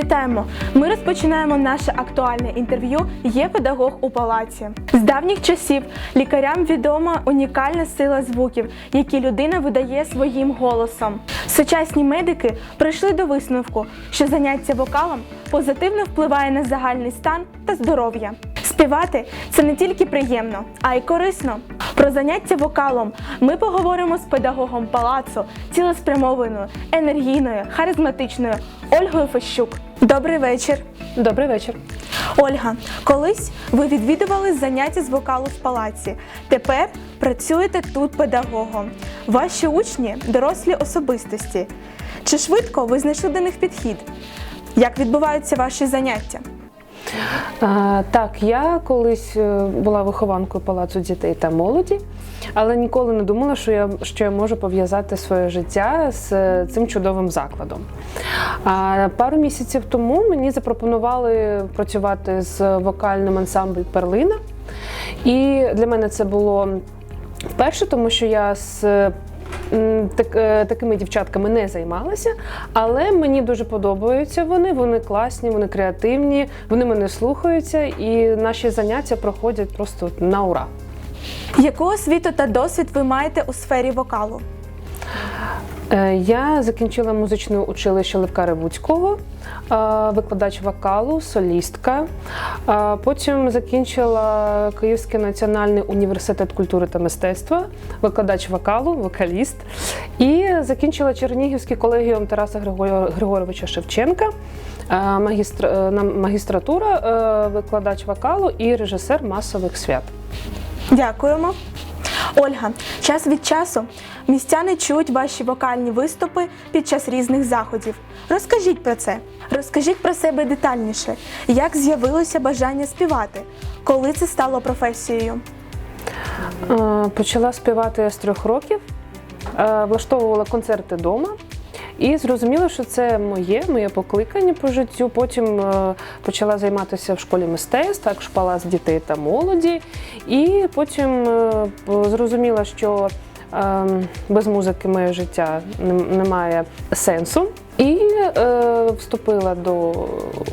Вітаємо! Ми розпочинаємо наше актуальне інтерв'ю Є педагог у палаці. З давніх часів лікарям відома унікальна сила звуків, які людина видає своїм голосом. Сучасні медики прийшли до висновку, що заняття вокалом позитивно впливає на загальний стан та здоров'я. Співати це не тільки приємно, а й корисно. Про заняття вокалом ми поговоримо з педагогом палацу, цілеспрямованою, енергійною, харизматичною Ольгою Фещук. Добрий вечір. Добрий вечір. Ольга, колись ви відвідували заняття з вокалу в палаці. Тепер працюєте тут педагогом. Ваші учні дорослі особистості. Чи швидко ви знайшли до них підхід? Як відбуваються ваші заняття? А, так, я колись е, була вихованкою палацу дітей та молоді, але ніколи не думала, що я, що я можу пов'язати своє життя з е, цим чудовим закладом. А пару місяців тому мені запропонували працювати з вокальним ансамблем Перлина. І для мене це було вперше, тому що я з так, е, такими дівчатками не займалася, але мені дуже подобаються вони. Вони класні, вони креативні, вони мене слухаються, і наші заняття проходять просто на ура. Яку освіту та досвід ви маєте у сфері вокалу? Е, Я закінчила музичне училище Левка Ревуцького, е, викладач вокалу, солістка. Е, Потім закінчила Київський національний університет культури та мистецтва, викладач вокалу, вокаліст. І закінчила Чернігівський колегіум Тараса Григоровича Шевченка, магістр- магістратура, викладач вокалу і режисер масових свят. Дякуємо. Ольга, час від часу містяни чують ваші вокальні виступи під час різних заходів. Розкажіть про це. Розкажіть про себе детальніше. Як з'явилося бажання співати? Коли це стало професією? Е, Почала співати з трьох років, е, влаштовувала концерти вдома. І зрозуміло, що це моє, моє покликання по життю. Потім е, почала займатися в школі мистецтв, шпала з дітей та молоді. І потім е, зрозуміла, що е, без музики моє життя не- немає сенсу. І е, вступила до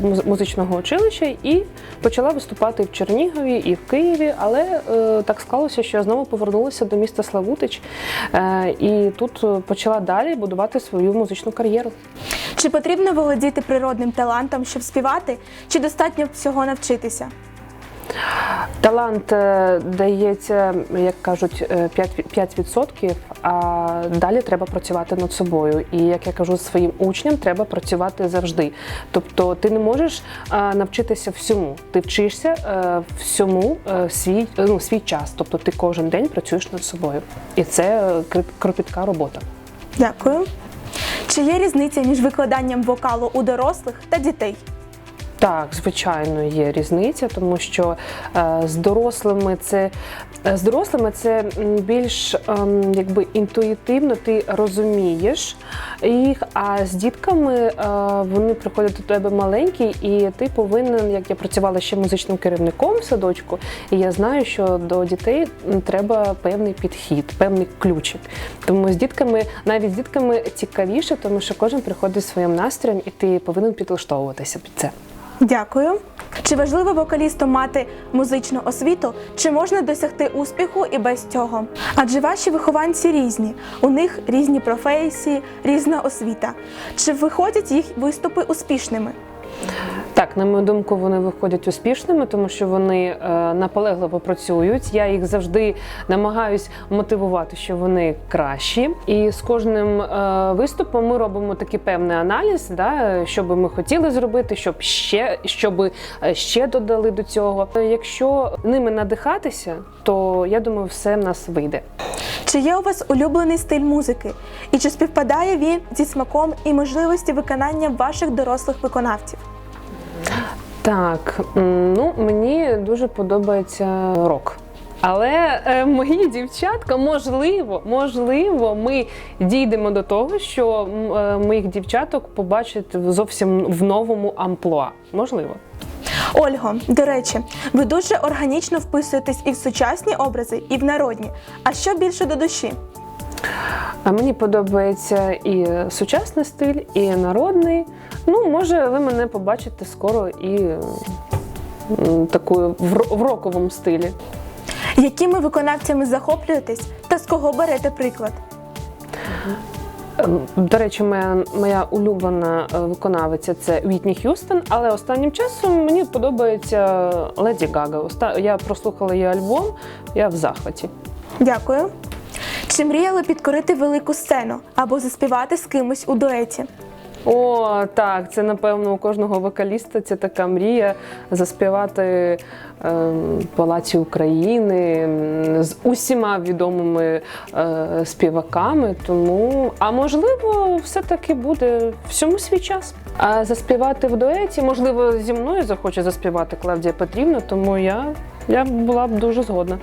муз- музичного училища і почала виступати в Чернігові і в Києві, але е, так склалося, що я знову повернулася до міста Славутич е, і тут е, почала далі будувати свою музичну кар'єру. Чи потрібно володіти природним талантом, щоб співати, чи достатньо всього навчитися? Талант е, дається, як кажуть, е, 5%, 5%, а далі треба працювати над собою. І як я кажу своїм учням, треба працювати завжди. Тобто ти не можеш е, навчитися всьому. Ти вчишся е, всьому е, свій, ну, свій час. Тобто ти кожен день працюєш над собою. І це кропітка робота. Дякую. Чи є різниця між викладанням вокалу у дорослих та дітей? Так, звичайно, є різниця, тому що е, з дорослими це е, з дорослими це більш ем, якби інтуїтивно ти розумієш їх. А з дітками е, вони приходять до тебе маленькі, і ти повинен, як я працювала ще музичним керівником в садочку, і я знаю, що до дітей треба певний підхід, певний ключик. Тому з дітками, навіть з дітками цікавіше, тому що кожен приходить зі своїм настроєм, і ти повинен підлаштовуватися під це. Дякую. Чи важливо вокалісту мати музичну освіту, чи можна досягти успіху і без цього? Адже ваші вихованці різні, у них різні професії, різна освіта. Чи виходять їх виступи успішними? Так, на мою думку, вони виходять успішними, тому що вони е, наполегливо працюють. Я їх завжди намагаюсь мотивувати, що вони кращі. І з кожним е, виступом ми робимо такий певний аналіз, да, що би ми хотіли зробити, щоб ще, щоб ще додали до цього. Якщо ними надихатися, то я думаю, все в нас вийде. Чи є у вас улюблений стиль музики? І чи співпадає він зі смаком і можливості виконання ваших дорослих виконавців? Так, ну мені дуже подобається рок. Але е, мої дівчатка, можливо, можливо, ми дійдемо до того, що е, моїх дівчаток побачать зовсім в новому амплуа. Можливо. Ольго, до речі, ви дуже органічно вписуєтесь і в сучасні образи, і в народні. А що більше до душі? Мені подобається і сучасний стиль, і народний. Ну, може, ви мене побачите скоро і такою в, роковому стилі. Якими виконавцями захоплюєтесь та з кого берете приклад? Ем, До речі, моя, моя улюблена е, виконавиця це Вітні Х'юстон, але останнім часом мені подобається Леді Гага. Я прослухала її альбом, я в захваті. Дякую. Чи мріяли підкорити велику сцену або заспівати з кимось у дуеті? О, так, це напевно у кожного вокаліста це така мрія заспівати в Палаці України з усіма відомими е, співаками. Тому, а можливо, все-таки буде всьому свій час. А заспівати в дуеті, можливо, зі мною захоче заспівати Клавдія Петрівна, тому я, я була б дуже згодна.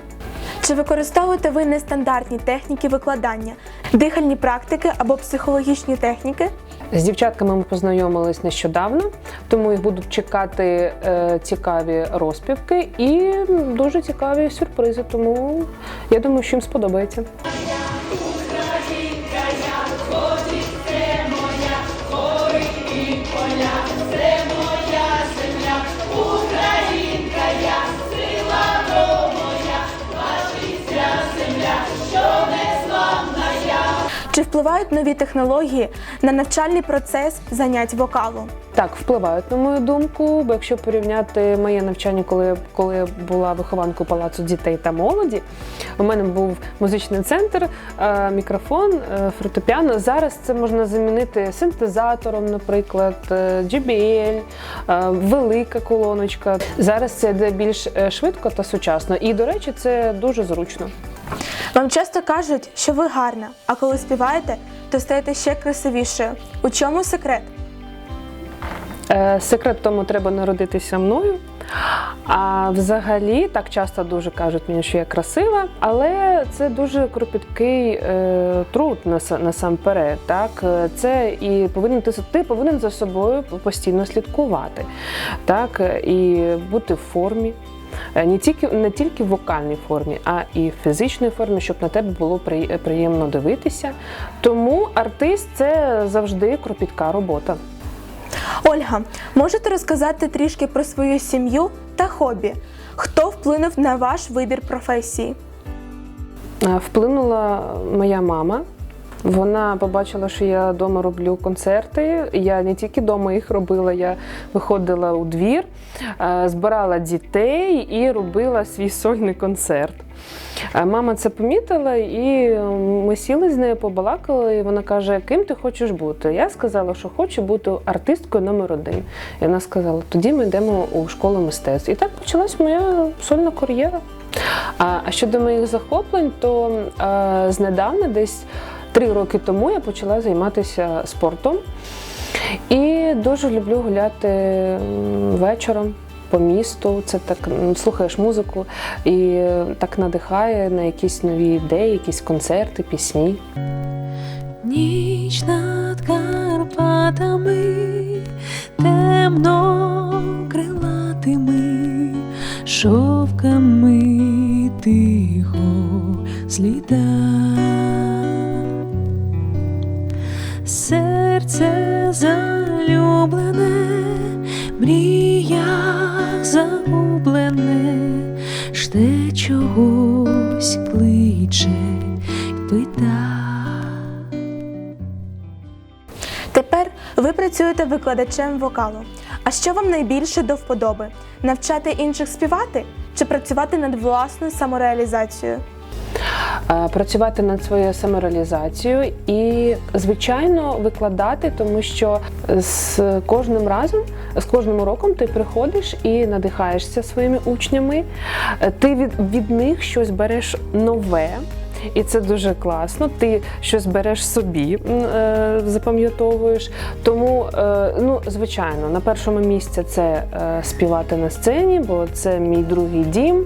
Чи використовуєте ви нестандартні техніки викладання, дихальні практики або психологічні техніки? З дівчатками ми познайомились нещодавно, тому їх будуть чекати е, цікаві розпівки і дуже цікаві сюрпризи. Тому я думаю, що їм сподобається. Чи впливають нові технології на навчальний процес занять вокалу? Так, впливають на мою думку, бо якщо порівняти моє навчання, коли, коли я була вихованкою палацу дітей та молоді, у мене був музичний центр, е, мікрофон, е, фортепіано. Зараз це можна замінити синтезатором, наприклад, е, JBL, е, велика колоночка. Зараз це йде більш швидко та сучасно. І, до речі, це дуже зручно. Вам часто кажуть, що ви гарна, а коли співаєте, то стаєте ще красивішою. У чому секрет? Е, Секрет тому треба народитися мною. А взагалі так часто дуже кажуть мені, що я красива, але це дуже кропіткий е, труд насамперед. Так Е, це і повинен ти, ти повинен за собою постійно слідкувати, так е, і бути в формі. Е, Не тільки не тільки в вокальній формі, а і в фізичній формі, щоб на тебе було приємно дивитися. Тому артист це завжди кропітка робота. Ольга, можете розказати трішки про свою сім'ю та хобі? Хто вплинув на ваш вибір професії? Е, Вплинула моя мама. Вона побачила, що я вдома роблю концерти. Я не тільки вдома їх робила, я виходила у двір, е, збирала дітей і робила свій сольний концерт. Е, Мама це помітила, і ми сіли з нею, побалакали. І вона каже: ким ти хочеш бути? Я сказала, що хочу бути артисткою номер один. І вона сказала: тоді ми йдемо у школу мистецтв. І так почалась моя сольна кар'єра. А а щодо моїх захоплень, то е, знедавна, десь три роки тому, я почала займатися спортом і дуже люблю гуляти вечором. По місту, це так слухаєш музику і е, так надихає на якісь нові ідеї, якісь концерти, пісні. Ніч над Карпатами, темно крилатими шовками тихо сліда. Жде чогось кличе, пита. Тепер ви працюєте викладачем вокалу. А що вам найбільше до вподоби? Навчати інших співати чи працювати над власною самореалізацією? Е, працювати над своєю самореалізацією і, звичайно, викладати, тому що з кожним разом, з кожним уроком ти приходиш і надихаєшся своїми учнями. Е, Ти від, від них щось береш нове. І це дуже класно. Ти щось береш собі, е, запам'ятовуєш. Тому, е, ну, звичайно, на першому місці це е, співати на сцені, бо це мій другий дім.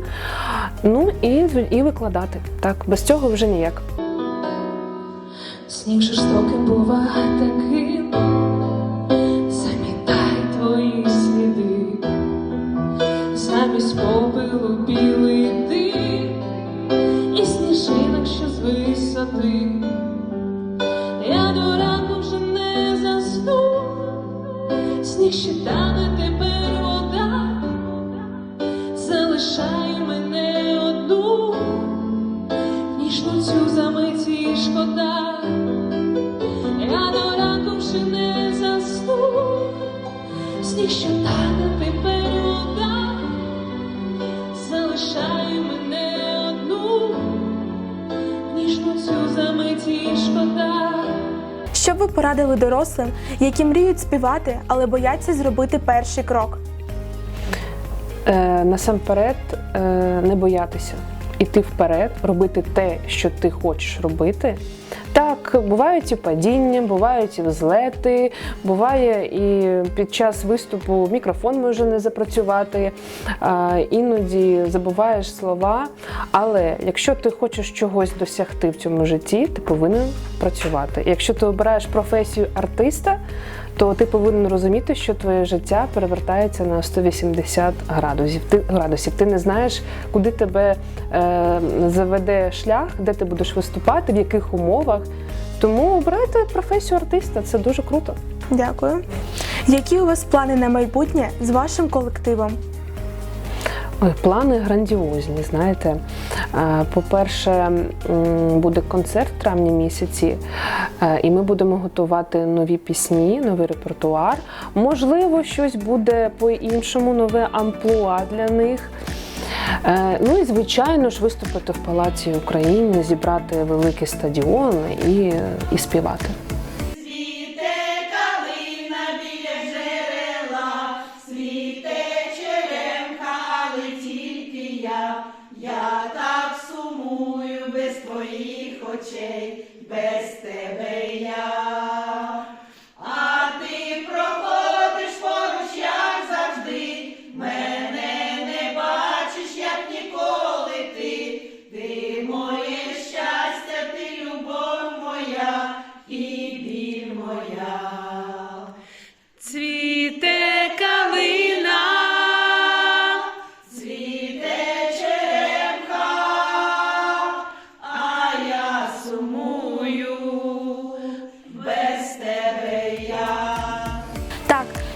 Ну і, і викладати. Так, без цього вже ніяк. Сніг жорстоким бува таким, сніг ще тане Що ви порадили дорослим, які мріють співати, але бояться зробити перший крок? Е, насамперед е, не боятися. Іти вперед, робити те, що ти хочеш робити. Так, бувають і падіння, бувають і взлети, буває і під час виступу мікрофон може не запрацювати, іноді забуваєш слова. Але якщо ти хочеш чогось досягти в цьому житті, ти повинен працювати. Якщо ти обираєш професію артиста, то ти повинен розуміти, що твоє життя перевертається на 180 градусів. Ти градусів. Ти не знаєш, куди тебе е, заведе шлях, де ти будеш виступати, в яких умовах. Тому обирайте професію артиста. Це дуже круто. Дякую. Які у вас плани на майбутнє з вашим колективом? Плани грандіозні. Знаєте, по-перше, буде концерт в травні місяці, і ми будемо готувати нові пісні, новий репертуар. Можливо, щось буде по-іншому, нове амплуа для них. Е, Ну і звичайно ж виступити в Палаці України, зібрати великий стадіон і, і співати.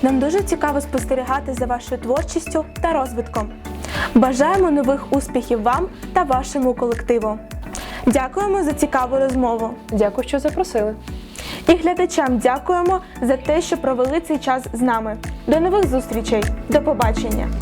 Нам дуже цікаво спостерігати за вашою творчістю та розвитком. Бажаємо нових успіхів вам та вашому колективу. Дякуємо за цікаву розмову. Дякую, що запросили. І глядачам дякуємо за те, що провели цей час з нами. До нових зустрічей. До побачення!